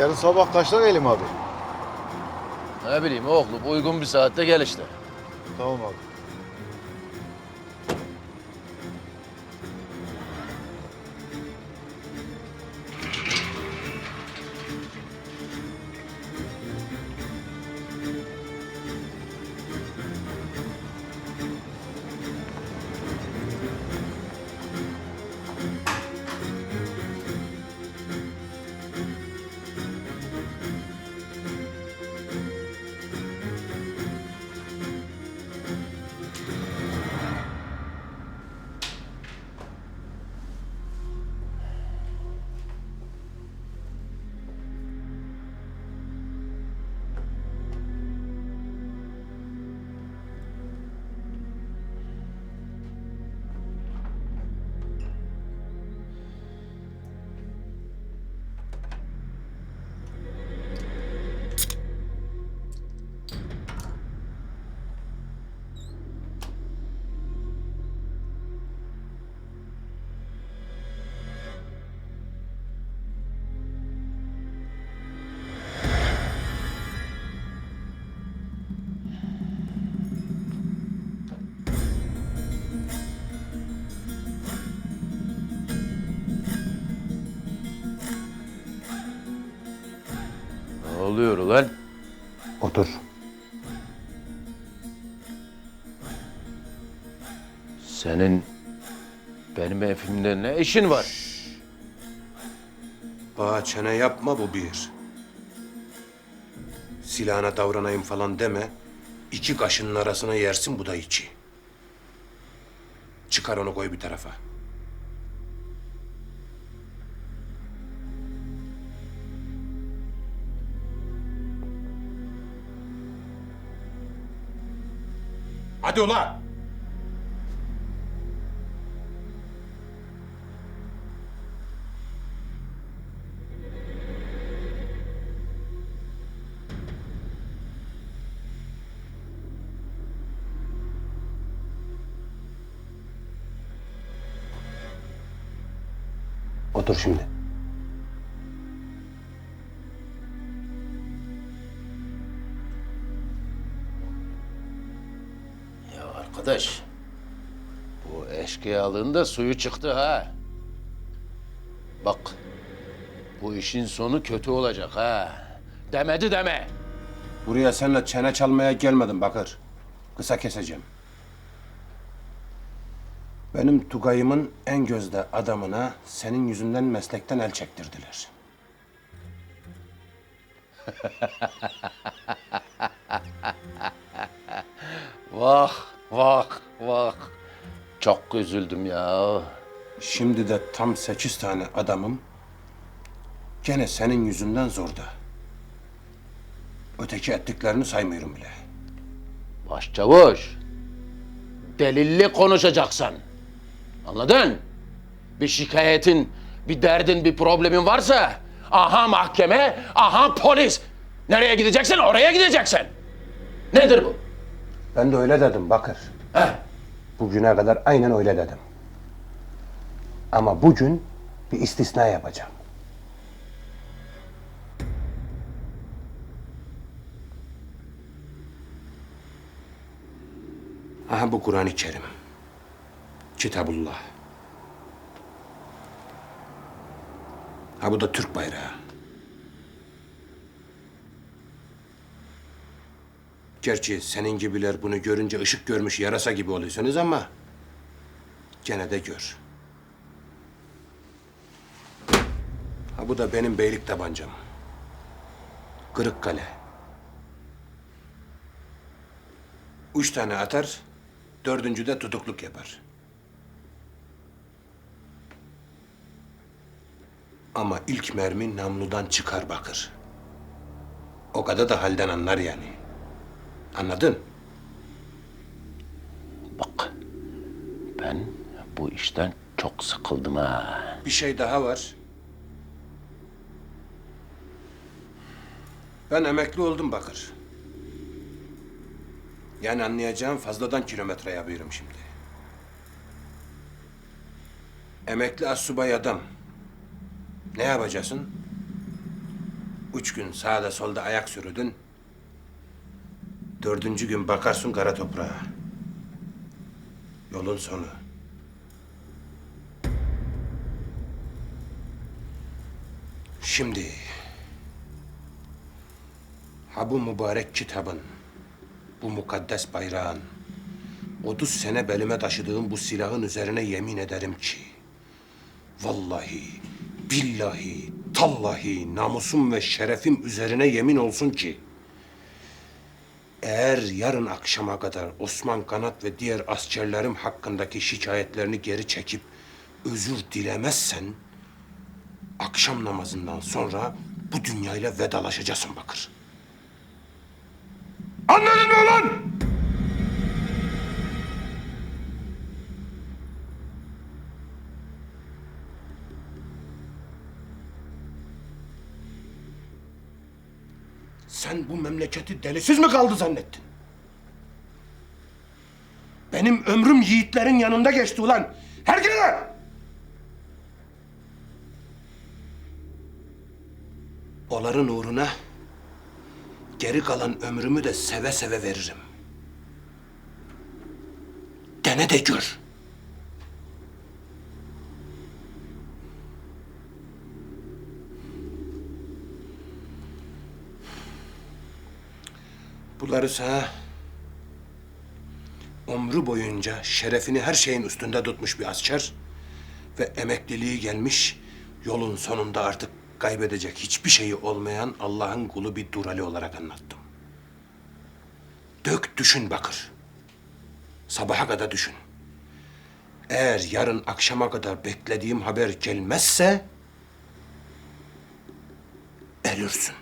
Yarın sabah kaçta gelelim abi? Ne bileyim oğlum uygun bir saatte gel işte. Tamam abi. Oluyor ulan? Otur. Senin benim evimde ne işin var? Bana çene yapma bu bir. Silahına davranayım falan deme. İki kaşının arasına yersin bu da içi. Çıkar onu koy bir tarafa. Hadi ula! Otur şimdi. Arkadaş, bu eşkıyalığın da suyu çıktı ha. Bak, bu işin sonu kötü olacak ha. Demedi deme. Buraya seninle çene çalmaya gelmedim Bakır. Kısa keseceğim. Benim Tugay'ımın en gözde adamına senin yüzünden meslekten el çektirdiler. Vah, vah, vah. Çok üzüldüm ya. Şimdi de tam sekiz tane adamım gene senin yüzünden zorda. Öteki ettiklerini saymıyorum bile. Başçavuş, delilli konuşacaksın. Anladın? Bir şikayetin, bir derdin, bir problemin varsa aha mahkeme, aha polis. Nereye gideceksin? Oraya gideceksin. Nedir bu? Ben de öyle dedim Bakır. He? Bugüne kadar aynen öyle dedim. Ama bugün bir istisna yapacağım. Aha bu Kur'an-ı Kerim. Kitabullah. Ha bu da Türk bayrağı. Gerçi senin gibiler bunu görünce ışık görmüş yarasa gibi oluyorsunuz ama gene de gör. Ha bu da benim beylik tabancam. Kırıkkale. Üç tane atar, dördüncü de tutukluk yapar. Ama ilk mermi namludan çıkar bakır. O kadar da halden anlar yani. Anladın? Bak, ben bu işten çok sıkıldım ha. Bir şey daha var. Ben emekli oldum Bakır. Yani anlayacağım fazladan kilometre yapıyorum şimdi. Emekli assubay adam. Ne yapacaksın? Üç gün sağda solda ayak sürüdün. Dördüncü gün bakarsın kara toprağa. Yolun sonu. Şimdi ha bu mübarek kitabın, bu mukaddes bayrağın, 30 sene belime taşıdığım bu silahın üzerine yemin ederim ki vallahi, billahi, tallahi namusum ve şerefim üzerine yemin olsun ki eğer yarın akşama kadar Osman Kanat ve diğer askerlerim hakkındaki şikayetlerini geri çekip özür dilemezsen akşam namazından sonra bu dünyayla vedalaşacaksın Bakır. Sen bu memleketi delisiz mi kaldı zannettin? Benim ömrüm yiğitlerin yanında geçti ulan. Herkese! Onların uğruna geri kalan ömrümü de seve seve veririm. Dene de gör. Bunları sana ömrü boyunca şerefini her şeyin üstünde tutmuş bir asker ve emekliliği gelmiş yolun sonunda artık kaybedecek hiçbir şeyi olmayan Allah'ın kulu bir durali olarak anlattım. Dök düşün Bakır. Sabaha kadar düşün. Eğer yarın akşama kadar beklediğim haber gelmezse ölürsün.